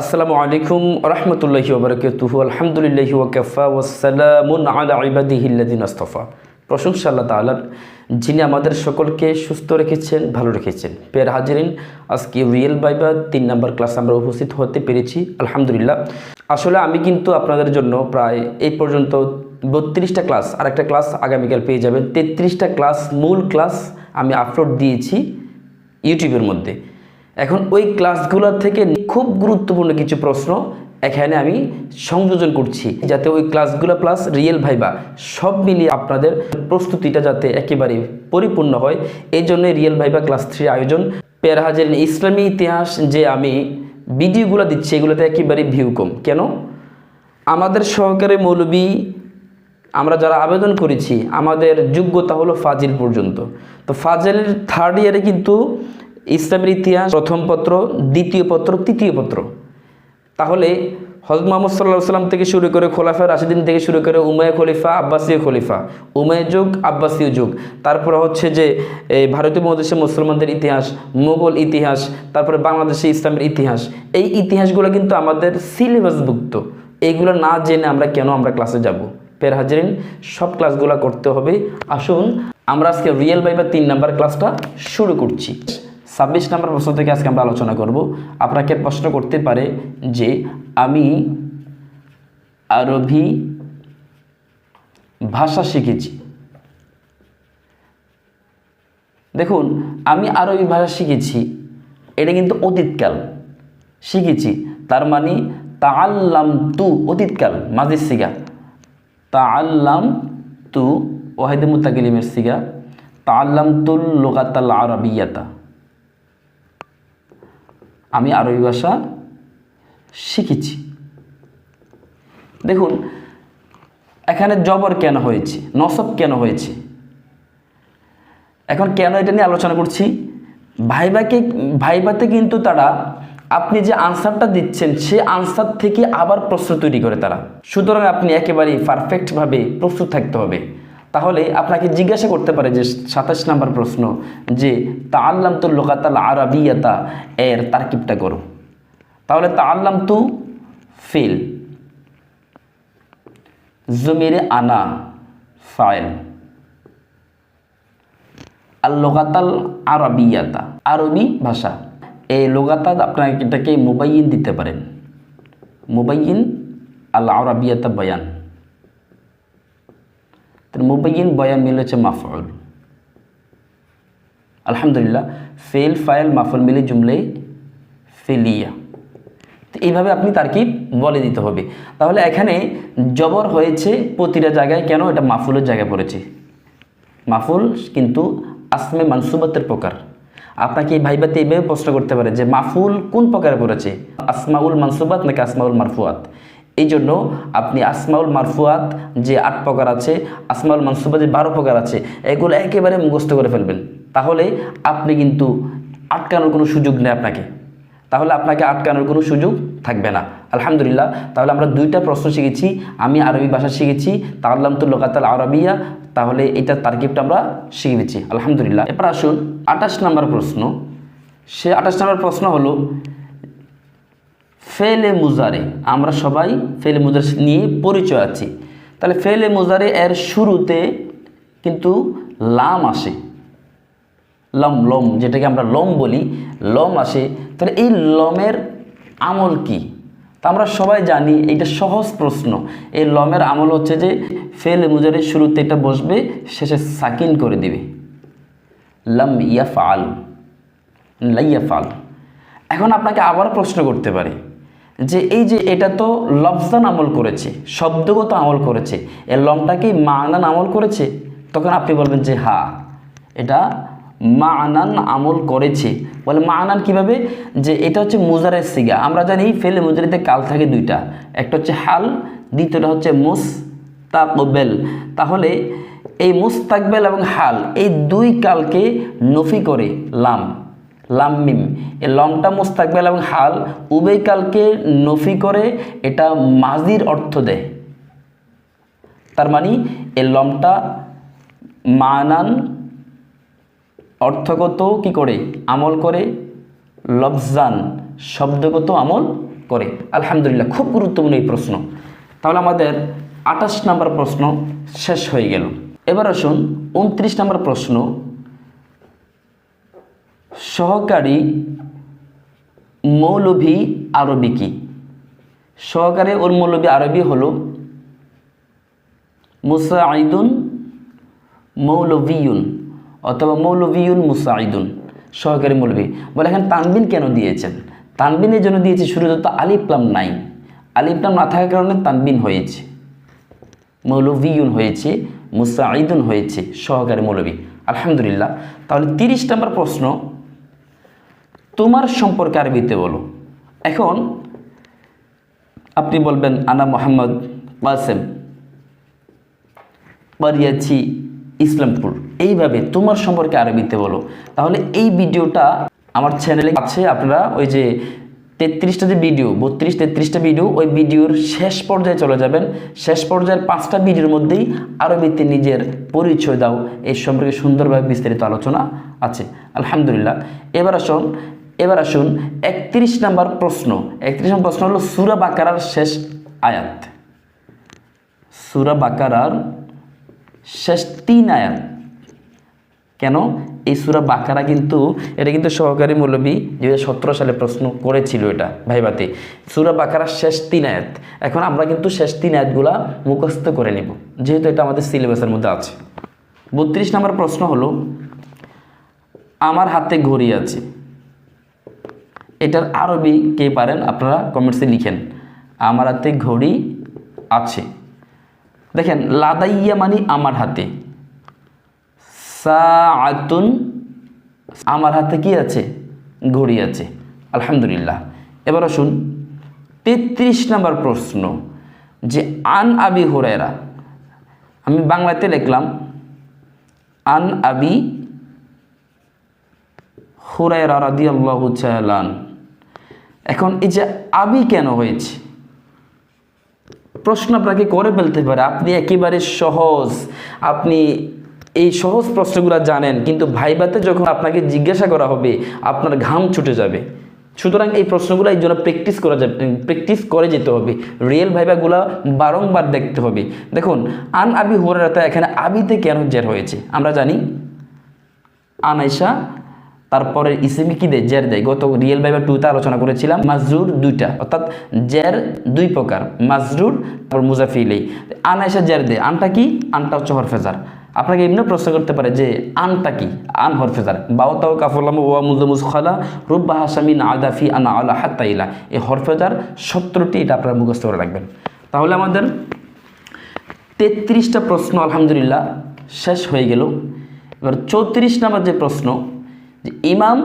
আসসালামু আলাইকুম রহমতুল্লাহি ওবরকাতুহু আলহামদুলিল্লাহি ওয়াকাফা ওয়াসালামুন আলা ইবাদিহিল্লাদিন আস্তফা। প্রশংসা আল্লাহ তাআলার যিনি আমাদের সকলকে সুস্থ রেখেছেন, ভালো রেখেছেন। পেয়ার হাজিরিন, আজকে রিয়েল বাইবা তিন নাম্বার ক্লাস আমরা উপস্থিত হতে পেরেছি, আলহামদুলিল্লাহ। আসলে আমি কিন্তু আপনাদের জন্য প্রায় এই পর্যন্ত বত্রিশটা ক্লাস আর একটা ক্লাস আগামীকাল পেয়ে যাবেন। তেত্রিশটা ক্লাস, মূল ক্লাস আমি আপলোড দিয়েছি ইউটিউবের মধ্যে। এখন ওই ক্লাসগুলোর থেকে খুব গুরুত্বপূর্ণ কিছু প্রশ্ন এখানে আমি সংযোজন করছি, যাতে ওই ক্লাসগুলো প্লাস রিয়েল ভাইবা সব মিলিয়ে আপনাদের প্রস্তুতিটা যাতে একেবারে পরিপূর্ণ হয়। এই জন্য রিয়েল ভাইবা ক্লাস থ্রি আয়োজন। পেয়ার হাজার ইসলামী ইতিহাস যে আমি ভিডিওগুলো দিচ্ছি, এগুলোতে একেবারে ভিউ কম। কেন? আমাদের সহকারী মৌলবী, আমরা যারা আবেদন করেছি, আমাদের যোগ্যতা হলো ফাজিল পর্যন্ত। তো ফাজিলের থার্ড ইয়ারে কিন্তু ইসলামের ইতিহাস, প্রথম পত্র, দ্বিতীয় পত্র, তৃতীয় পত্র। তাহলে হজরত মোহাম্মদ সাল্লাহ সাল্লাম থেকে শুরু করে খোলাফা রাশিদিন থেকে শুরু করে উমায় খলিফা, আব্বাসীয় খলিফা উমায় যুগ, আব্বাসীয় যুগ। তারপরে হচ্ছে যে, এই ভারতীয় মহাদেশে মুসলমানদের ইতিহাস মোগল ইতিহাস, তারপরে বাংলাদেশে ইসলামের ইতিহাস। এই ইতিহাসগুলো কিন্তু আমাদের সিলেবাসভুক্ত। এইগুলো না জেনে আমরা কেন আমরা ক্লাসে যাব? ফের হাজারিন, সব ক্লাসগুলো করতে হবে। আসুন, আমরা আজকে রিয়েল বাইবার তিন নাম্বার ক্লাসটা শুরু করছি। ছাব্বিশ নম্বর প্রশ্ন থেকে আজকে আমরা আলোচনা করব। আপনাকে প্রশ্ন করতে পারে যে, আমি আরবি ভাষা শিখেছি। দেখুন, আমি আরবি ভাষা শিখেছি, এটা কিন্তু অতীতকাল। শিখেছি, তার মানে তাআল্লাম তু অতীতকাল মাজির সিগা তাআল্লাম তু ওয়াহিদ মুতাকিলিমের সিগা তাআল্লাম তুল লোকাতাল আরবিয়াতা। আমি আরবি ভাষা শিখেছি। দেখুন, এখানে জবর কেন হয়েছে? নসব কেন হয়েছে? এখন কেন এটা নিয়ে আলোচনা করছি? ভাইবাকে, ভাইবাতে কিন্তু তারা, আপনি যে আনসারটা দিচ্ছেন, সে আনসার থেকে আবার প্রশ্ন তৈরি করে তারা। সুতরাং আপনি একেবারেই পারফেক্টভাবে প্রস্তুত থাকতে হবে। তাহলে আপনাকে জিজ্ঞাসা করতে পারে যে সাতাশ নাম্বার প্রশ্ন যে তা আল্লাম তু লোকাতাল আরবিয়াতা, এর তারকিবটা করো। তাহলে তা আল্লাম তু ফিল। জমিরে আনা ফাইল। আর লোকাতাল আরবিয়াতা, আরবি ভাষা। এই লোগাতা আপনাকে এটাকে মোবাইন দিতে পারেন। মোবাইন আল আরবিয়াতা বয়ান। তার মুবাইন বয়ান মিল হচ্ছে মাফল আলহামদুলিল্লাহ ফেল ফাইল মাফল মিলে জুমলে ফেলিয়া তো এইভাবে আপনি তারকিব বলে দিতে হবে। তাহলে এখানে জবর হয়েছে প্রতিটা জায়গায় কেন এটা মাফুলের জায়গায় পড়েছে? মাফুল কিন্তু আসমে মানসুবাতের প্রকার। আপনাকে এই ভাইবাতে এইভাবে প্রশ্ন করতে পারে যে মাফুল কোন প্রকারে পড়েছে? আসমাউল মানসুবাত নাকি আসমাউল মারফুয়াত? এই জন্য আপনি আসমাউল মারফুয়াত যে আট প্রকার আছে, আসমাউল মানসুবা যে বারো প্রকার আছে, এগুলো একেবারে মুখস্থ করে ফেলবেন। তাহলে আপনি কিন্তু আটকানোর কোনো সুযোগ নেই আপনাকে। তাহলে আপনাকে আটকানোর কোনো সুযোগ থাকবে না। আলহামদুলিল্লাহ, তাহলে আমরা দুইটা প্রশ্ন শিখেছি, আমি আরবি ভাষা শিখেছি তাল্লাম তো লোকাতাল আরবিয়া, তাহলে এটা তারকিবটা আমরা শিখেছি আলহামদুলিল্লাহ, এবার আসুন আঠাশ নম্বর প্রশ্ন। সে আঠাশ নম্বর প্রশ্ন হলো ফেলে মুজারে, আমরা সবাই ফেলে মুজার নিয়ে পরিচয় আছি। তাহলে ফেলে মুজারে এর শুরুতে কিন্তু লাম আসে। লম লম, যেটাকে আমরা লম বলি, লম আসে। তাহলে এই লমের আমল কি? তা আমরা সবাই জানি এটা সহজ প্রশ্ন। এই লমের আমল হচ্ছে যে ফেল মুজারের শুরুতে এটা বসবে, শেষে সাকিন করে দিবে। লম ইয়া ফাল লাইয়া ফাল এখন আপনাকে আবার প্রশ্ন করতে পারে যে এই যে এটা তো লফজান আমল করেছে, শব্দগত আমল করেছে, এর এই লমটাকে মানান আমল করেছে? তখন আপনি বলবেন যে হা, এটা মানান আমল করেছে। বলে মানান কীভাবে? যে এটা হচ্ছে মুজারের সিগা। আমরা জানি ফেলে মুজারিতে কাল থাকে দুইটা। একটা হচ্ছে হাল, দ্বিতীয়টা হচ্ছে মুস তাকবেল তাহলে এই মুস্তাকবেল এবং হাল, এই দুই কালকে নফি করে লাম। লাম মিম। এই লমটা মুস্তাকবেল এবং হাল। উভয় নফি করে এটা মাজির অর্থ দেয় তার মানে এই লমটা মানান অর্থগত কি করে? আমল করে। লফজান শব্দগত আমল করে। আলহামদুলিল্লাহ, খুব গুরুত্বপূর্ণ এই প্রশ্ন। তাহলে আমাদের আঠাশ নম্বর প্রশ্ন শেষ হয়ে গেল। এবার আসুন উনত্রিশ নম্বর প্রশ্ন। সহকারী মৌলভী আরবি কি সহকারী ওর মৌলভী আরবি হলো মুসাঈদুন মৌলভিউন অথবা মৌলভিউন মুসাঈদুন সহকারী মৌলভী। বলে এখন তানবিন কেন দিয়েছেন? তানবিনের জন্য দিয়েছে শুরুতে তো আলিফলাম নাই। আলিফলাম না থাকার কারণে তানবিন হয়েছে। মৌলভিউন হয়েছে মুসাঈদুন হয়েছে, সহকারী মৌলভী। আলহামদুলিল্লাহ। তাহলে তিরিশ নম্বর প্রশ্ন তোমার সম্পর্কে আরবিতে বলো। এখন আপনি বলবেন, আনা মোহাম্মদ কাসেম, বাড়িয়াছি ইসলামপুর। এইভাবে তোমার সম্পর্কে আরবিতে বলো। তাহলে এই ভিডিওটা আমার চ্যানেলে আছে। আপনারা ওই যে তেত্রিশটা যে ভিডিও বত্রিশ, তেত্রিশটা ভিডিও ওই ভিডিওর শেষ পর্যায়ে চলে যাবেন। শেষ পর্যায়ের পাঁচটা ভিডিওর মধ্যেই আরবিতে নিজের পরিচয় দাও। এই সম্পর্কে সুন্দরভাবে বিস্তারিত আলোচনা আছে। আলহামদুলিল্লাহ। এবার আসুন এবার আসুন একত্রিশ নম্বর প্রশ্ন। একত্রিশ নম্বর প্রশ্ন হলো সুরা বাকারার শেষ আয়াত। সুরা বাকারার শেষ তিন আয়াত। কেন? এই সুরা বাকারা কিন্তু, এটা কিন্তু সহকারী মৌলবী দুই সালে প্রশ্ন করেছিল এটা ভাইবাতে সুরা বাকারার শেষ তিন আয়াত। এখন আমরা কিন্তু শেষ তিন আয়াতগুলা মুখস্থ করে নিব, যেহেতু এটা আমাদের সিলেবাসের মধ্যে আছে। বত্রিশ নম্বর প্রশ্ন হলো, আমার হাতে ঘড়ি আছে এটার আরবি কে পারেন আপনারা কমেন্টসে লিখেন। আমার হাতে ঘড়ি আছে। দেখেন, লাদাইয়া মানে আমার হাতে। সাআতুন, আমার হাতে কি আছে? ঘড়ি আছে। আলহামদুলিল্লাহ। এবার আসুন, তেত্রিশ নম্বর প্রশ্ন, যে আন আবি হুরায়রা, আমি বাংলাতে লিখলাম, আন আবি হুরায়রা রাদিয়াল্লাহু চালান এখন এই যে আবি কেন হয়েছে? প্রশ্ন আপনাকে করে ফেলতে পারে, আপনি একেবারে সহজ, আপনি এই সহজ প্রশ্নগুলো জানেন, কিন্তু ভাইবাতে যখন আপনাকে জিজ্ঞাসা করা হবে, আপনার ঘাম ছুটে যাবে। সুতরাং এই প্রশ্নগুলো এই জন্য প্র্যাকটিস করা যাবে প্র্যাকটিস করে যেতে হবে। রিয়েল ভাইবাগুলো বারংবার দেখতে হবে। দেখুন, আন আবি হুরারাতা এখানে আবিতে কেন জের হয়েছে? আমরা জানি, আনাইশা তারপরে ইসিমি কি দেয়? জের দেয়। গত রিয়েল ভাইবা টুতে আলোচনা করেছিলাম, মাজরুর দুইটা, অর্থাৎ জের দুই প্রকার, মাজরুর তারপর মুজাফিলেই আনাইশা জের দেয়। আনটা কি? আনটা হচ্ছে হরফেজার। আপনাকে এমনি প্রশ্ন করতে পারে যে, আনটা কি? আন হরফেজার। বাউতাও কাফুল্লাম ওয়া মুজমুজ খালা রুব্বা হাসামিন আদাফি আনা আলা হাত্তাইলা এই হরফেজার সত্তরটি এটা আপনারা মুখস্থ করে রাখবেন। তাহলে আমাদের তেত্রিশটা প্রশ্ন আলহামদুলিল্লাহ শেষ হয়ে গেল। এবার চৌত্রিশ নাম্বার যে প্রশ্ন যে ইমাম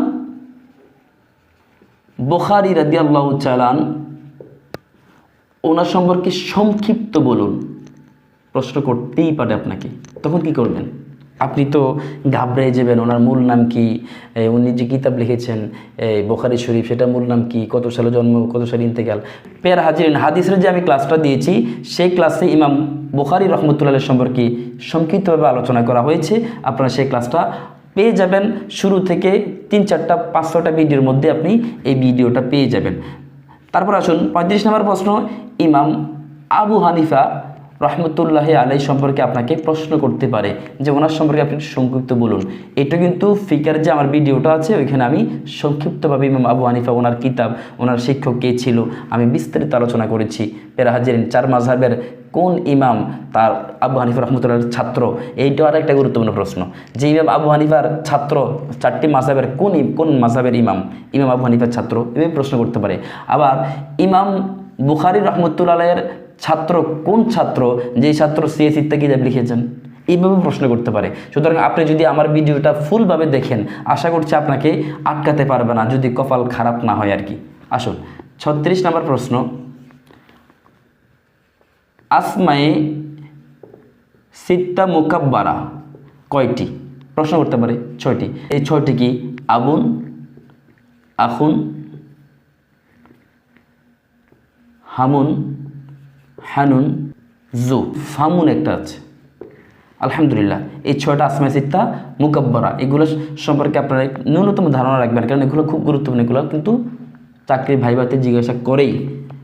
বোখারি রাদি আল্লাহ চালান ওনার সম্পর্কে সংক্ষিপ্ত বলুন। প্রশ্ন করতেই পারে আপনাকে। তখন কি করবেন? আপনি তো ঘাবড়ে যাবেন, ওনার মূল নাম কি? উনি যে কিতাব লিখেছেন এই বোখারি শরীফ সেটা মূল নাম কি? কত সালে জন্ম, কত সালে ইন্তেকাল? পেয়ার হাজির হাদিসের যে আমি ক্লাসটা দিয়েছি, সেই ক্লাসে ইমাম বোখারি রহমতুল্লাহ সম্পর্কে সংক্ষিপ্তভাবে আলোচনা করা হয়েছে। আপনারা সেই ক্লাসটা পেয়ে যাবেন। শুরু থেকে তিন, চারটা, পাঁচ ছটা ভিডিওর মধ্যে আপনি এই ভিডিওটা পেয়ে যাবেন। তারপর আসুন, পঁয়ত্রিশ নম্বর প্রশ্ন, ইমাম আবু হানিফা রহমতুল্লাহ আলাই সম্পর্কে আপনাকে প্রশ্ন করতে পারে, যে ওনার সম্পর্কে আপনি সংক্ষিপ্ত বলুন। এটা কিন্তু ফিকার যে আমার ভিডিওটা আছে, ওইখানে আমি সংক্ষিপ্তভাবে ইমাম আবু হানিফা, ওনার কিতাব, ওনার শিক্ষক কে ছিল, আমি বিস্তারিত আলোচনা করেছি। পেরা হাজির চার মাঝহাবের কোন ইমাম তার আবু হানিফা রহমতুল্লাহর ছাত্র? এইটাও আর একটা গুরুত্বপূর্ণ প্রশ্ন। যে ইমাম আবু হানিফার ছাত্র, চারটি মাঝহাবের কোন কোন মাঝহাবের ইমাম? ইমাম আবু হানিফার ছাত্র, এভাবে প্রশ্ন করতে পারে। আবার ইমাম বুখারি রহমতুল্লাহের ছাত্র কোন ছাত্র যেই ছাত্র সিএস ইত্যাদি লিখেছেন এইভাবে প্রশ্ন করতে পারে। সুতরাং আপনি যদি আমার ভিডিওটা ফুলভাবে দেখেন, আশা করছি আপনাকে আটকাতে পারবে না, যদি কপাল খারাপ না হয় আর কি আসুন, ছত্রিশ নম্বর প্রশ্ন। আসমায়ে সিত্তা মুকাব্বারা কয়টি? প্রশ্ন করতে পারে, ছয়টি। এই ছয়টি কি? আবুন, আখুন, হামুন হানুন, জু, ফামুন একটা আছে। আলহামদুলিল্লাহ, এই ছয়টা আসমা সিত্তা, মুকাব্বরা, এগুলো সম্পর্কে আপনারা ন্যূনতম ধারণা রাখবেন, কারণ এগুলো খুব গুরুত্বপূর্ণ, এগুলো কিন্তু চাকরি ভাইবাতে জিজ্ঞাসা করেই।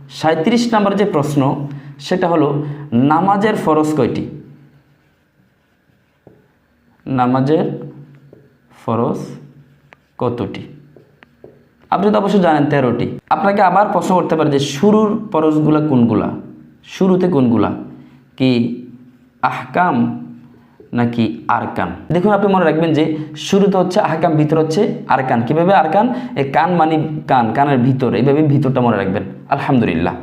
সাঁত্রিশ নাম্বার যে প্রশ্ন, সেটা হলো, নামাজের ফরজ কয়টি? নামাজের ফরজ কতটি? আপনি তো অবশ্যই জানেন তেরোটি। আপনাকে আবার প্রশ্ন করতে পারে যে শুরুর ফরজগুলা কোনগুলা? শুরুতে কোনগুলা? কি আহকাম নাকি আরকান? দেখুন, আপনি মনে রাখবেন যে শুরুতে হচ্ছে আহকাম, ভিতর হচ্ছে আরকান। কীভাবে আরকান? এ কান মানে কান, কানের ভিতর। এইভাবে ভিতরটা মনে রাখবেন। আলহামদুলিল্লাহ।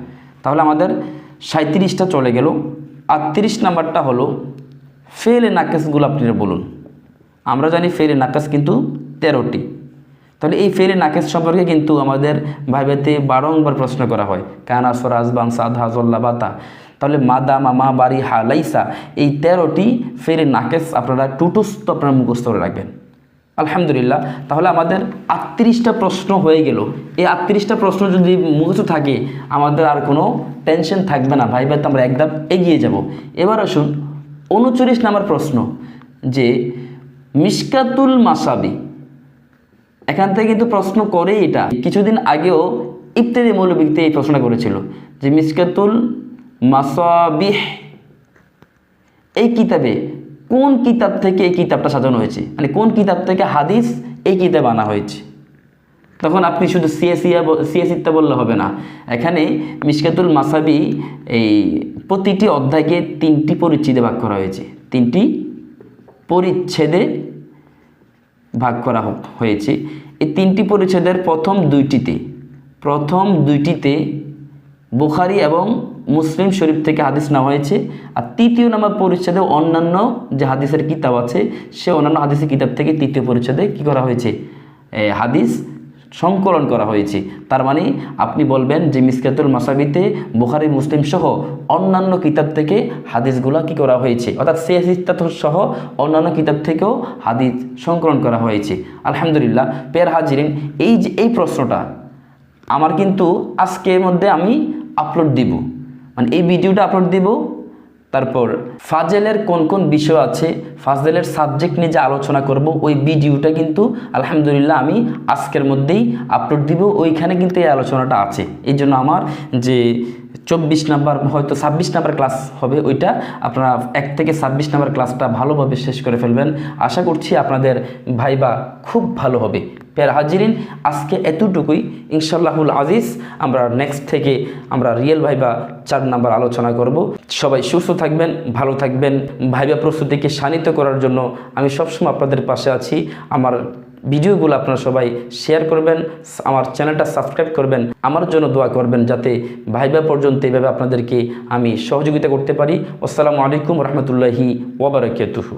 তাহলে আমাদের সাঁত্রিশটা চলে গেল। আটত্রিশ নাম্বারটা হলো ফেলে নাকাসগুলো আপনি বলুন। আমরা জানি ফেলে নাকাস কিন্তু তেরোটি। তাহলে এই ফেলে নাকেস সম্পর্কে কিন্তু আমাদের ভাইবেতে বারংবার প্রশ্ন করা হয়। কানা সরাজ বান সাদ হাজল্লা বাতা তাহলে মাদা মামা বাড়ি হালাইসা এই তেরোটি ফেরে নাকেস আপনারা টুটুস্ত আপনারা মুখস্থ করে রাখবেন। আলহামদুলিল্লাহ, তাহলে আমাদের আটত্রিশটা প্রশ্ন হয়ে গেল। এই আটত্রিশটা প্রশ্ন যদি মুখস্থ থাকে, আমাদের আর কোনো টেনশন থাকবে না। ভাই ভাই আমরা একদম এগিয়ে যাব। এবার আসুন, উনচল্লিশ নাম্বার প্রশ্ন যে মিসকাতুল মাসাবি এখান থেকে কিন্তু প্রশ্ন করে এটা। কিছুদিন আগেও ইফতেদি মৌলবিকতে এই প্রশ্নটা করেছিল যে, মিসকাতুল মাসাবিহ। এই কিতাবে কোন কিতাব থেকে এই কিতাবটা সাজানো হয়েছে? মানে কোন কিতাব থেকে হাদিস এই কিতাব আনা হয়েছে? তখন আপনি শুধু সিএসিয়া সিএসিতে বললে হবে না। এখানে মিসকাতুল মাসাবি এই প্রতিটি অধ্যায়কে তিনটি পরিচ্ছেদে ভাগ করা হয়েছে। তিনটি পরিচ্ছেদে ভাগ করা হয়েছে। এই তিনটি পরিচ্ছেদের প্রথম দুইটিতে প্রথম দুইটিতে বুখারি এবং মুসলিম শরীফ থেকে হাদিস নেওয়া হয়েছে। আর তৃতীয় নম্বর পরিচ্ছেদে অন্যান্য যে হাদিসের কিতাব আছে, সে অন্যান্য হাদিসের কিতাব থেকে তৃতীয় পরিচ্ছেদে কি করা হয়েছে? হাদিস সংকলন করা হয়েছে। তার মানে আপনি বলবেন যে মিসকাতুল মাসাবিতে বুখারি, মুসলিম সহ অন্যান্য কিতাব থেকে হাদিসগুলা কি করা হয়েছে? অর্থাৎ সিয়াসিত্তাত সহ অন্যান্য কিতাব থেকেও হাদিস সংকলন করা হয়েছে। আলহামদুলিল্লাহ পের হাজিরিন, এই যে, এই প্রশ্নটা আমার কিন্তু আজকের মধ্যে আমি আপলোড দিব। মানে এই ভিডিওটা আপলোড দিব তারপর ফাজেলের কোন কোন বিষয় আছে, ফাজেলের সাবজেক্ট নিয়ে যে আলোচনা করব, ওই ভিডিওটা কিন্তু আলহামদুলিল্লাহ আমি আজকের মধ্যেই আপলোড দিব, ওইখানে কিন্তু এই আলোচনাটা আছে। এই জন্য আমার যে চব্বিশ নাম্বার, হয়তো ছাব্বিশ নাম্বার ক্লাস হবে ওইটা। আপনারা এক থেকে ছাব্বিশ নাম্বার ক্লাসটা ভালোভাবে শেষ করে ফেলবেন। আশা করছি আপনাদের ভাইবা খুব ভালো হবে। পেয়ার হাজিরিন, আজকে এতটুকুই। ইনশাল্লাহুল আজিজ, আমরা নেক্সট থেকে আমরা রিয়েল ভাইবা চার নাম্বার আলোচনা করব। সবাই সুস্থ থাকবেন, ভালো থাকবেন। ভাইবা প্রস্তুতিকে শানিত করার জন্য আমি সবসময় আপনাদের পাশে আছি। আমার ভিডিওগুলো আপনারা সবাই শেয়ার করবেন, আমার চ্যানেলটা সাবস্ক্রাইব করবেন, আমার জন্য দোয়া করবেন যাতে ভাইবা পর্যন্ত এভাবে আপনাদেরকে আমি সহযোগিতা করতে পারি। আসসালামু আলাইকুম রহমতুল্লাহি ওবরাকাতুহু